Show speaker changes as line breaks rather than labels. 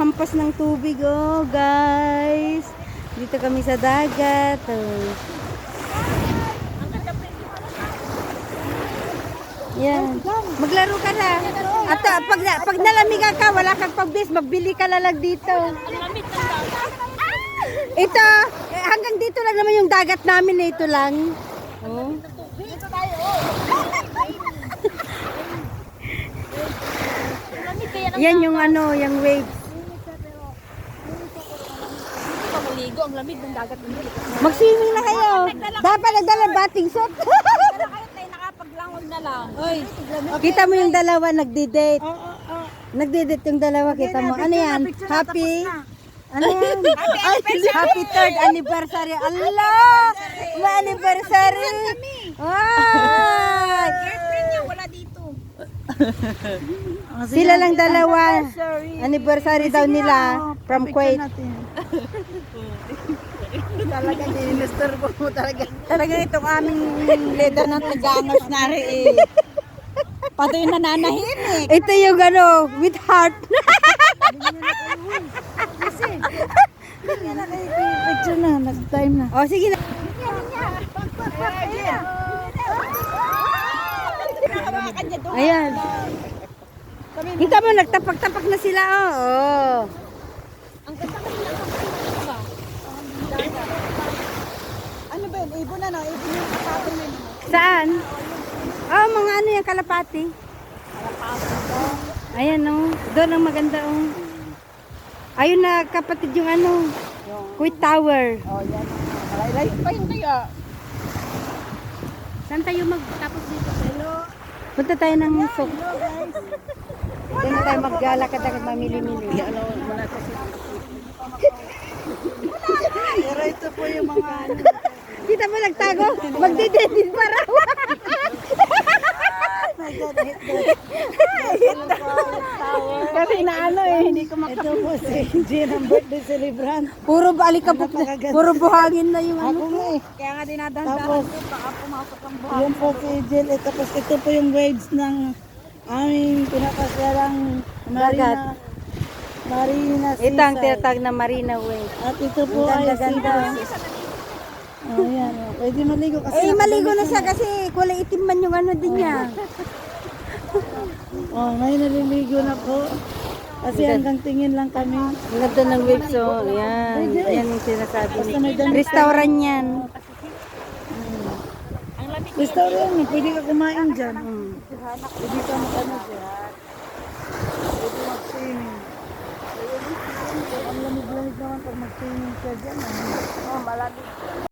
hampas ng tubig, oh, guys. Dito kami sa dagat. Oh. Yan. Maglaro ka na. At ah, pag, pag nalamigan ka, wala kang pagbis, magbili ka lalag dito. Ito, eh, hanggang dito lang naman yung dagat namin eh, ito lang. Oh. Yan yung ano, yung waves.
Pamuligo. Ang lamig ng dagat.
Mag-swimming na kayo. Dapat nagdala bathing suit.
Kaya kayo tayo nakapaglangoy na lang.
Oy, kita mo yung dalawa nagde-date. Nagde-date yung dalawa, kita mo. Ano yan? Happy? Ano yan? Happy third anniversary. Allah! May anniversary. Ay!
Girlfriend niya wala dito.
Sila lang dalawa. Anniversary daw nila from Kuwait.
Talaga dinistor ko mo talaga. Talaga itong aming leader na tagangos na rin eh. Pati yung nananahinig.
Ito yung ano, with heart.
Picture na, nag-time na.
O, sige na. Ayan. Kita mo, nagtapak-tapak na sila, oh. oh.
Ang ganda kasi ng ba?
Ano ba yun? Ibon na no? Ibon yung kapatid mo.
Saan? Oh, mga ano yung kalapati. Ayan, oh. Doon ang maganda, oh. Ayun na, kapatid yung ano. Kuwait Tower.
Oh, yan. Malaylay pa yun kaya.
Saan tayo magtapos dito? Hello. Punta tayo ng sok. Doon na tayo maglalakad-lakad mamili-mili.
Ano muna kasi. Pero ito po yung mga ano.
Kita mo nagtago? Magdidedin pa raw.
Kasi na ano eh, hindi ko makapit. Ito po si Jean ang birthday celebrant.
Puro balikabok. Puro buhangin na yung
Ako
ano.
nga eh.
Kaya nga dinadahan
Tapos,
ko baka pumasok ang buhang.
Yun po si Jill. Eh, tapos ito po yung waves ng aming pinakasyalang Marina. Marina
Ito ang tinatag na Marina Way.
At ito po ay
ganda-ganda.
Oh, yan. Oh. Pwede maligo kasi.
Eh, maligo na siya kasi kulay itim man yung ano din niya.
Oh, may naliligo na po. Kasi hanggang tingin lang kami.
Ang ganda ng waves, oh. Yan. Yan yung sinasabi ni.
damit.
Restaurant yan.
Lamig.
Restaurant, pwede ka kumain dyan.
Mm.
Pwede ka makano dyan. Pwede mag-swimming. Ang lamig-lamig naman pag mag-swimming ka dyan. ah.
Oh, malamig.